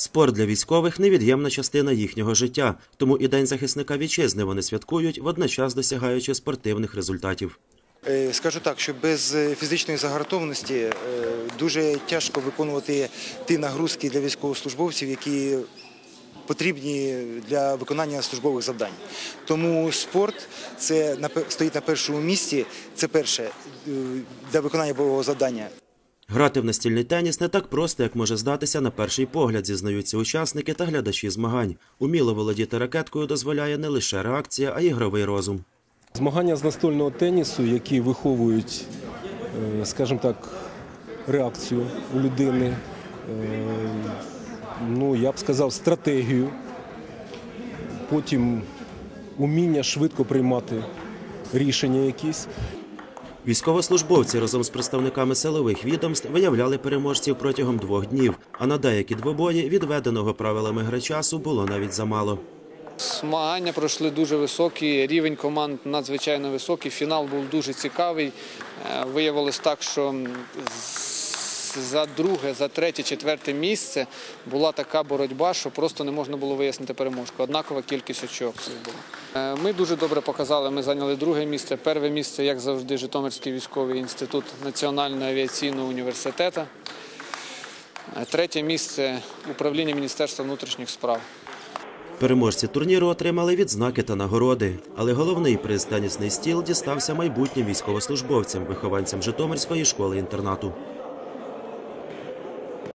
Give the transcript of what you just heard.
Спорт для військових невід'ємна частина їхнього життя, тому і День захисника вітчизни вони святкують, водночас досягаючи спортивних результатів. Е, Скажу так, що без е, фізичної загартованості е, дуже тяжко виконувати ті нагрузки для військовослужбовців, які потрібні для виконання службових завдань. Тому спорт це стоїть на першому місці. Це перше для виконання бойового завдання. Грати в настільний теніс не так просто, як може здатися на перший погляд, зізнаються учасники та глядачі змагань. Уміло володіти ракеткою дозволяє не лише реакція, а й ігровий розум. Змагання з настольного тенісу, які виховують, е, скажімо так, реакцію у людини, е, ну я б сказав, стратегію, потім уміння швидко приймати рішення якісь. Військовослужбовці разом з представниками силових відомств виявляли переможців протягом двох днів, а на деякі двобої відведеного правилами гри часу було навіть замало. Змагання пройшли дуже високі, рівень команд надзвичайно високий. Фінал був дуже цікавий. Е, Виявилось так, що за друге, за третє, четверте місце була така боротьба, що просто не можна було вияснити переможку. Однакова кількість очок була. Е, Ми дуже добре показали. Ми зайняли друге місце. Перше місце, як завжди, Житомирський військовий інститут Національного авіаційного університету. Е, Третє місце управління Міністерства внутрішніх справ. Переможці турніру отримали відзнаки та нагороди, але головний приз тенісний стіл дістався майбутнім військовослужбовцям, вихованцям Житомирської школи інтернату.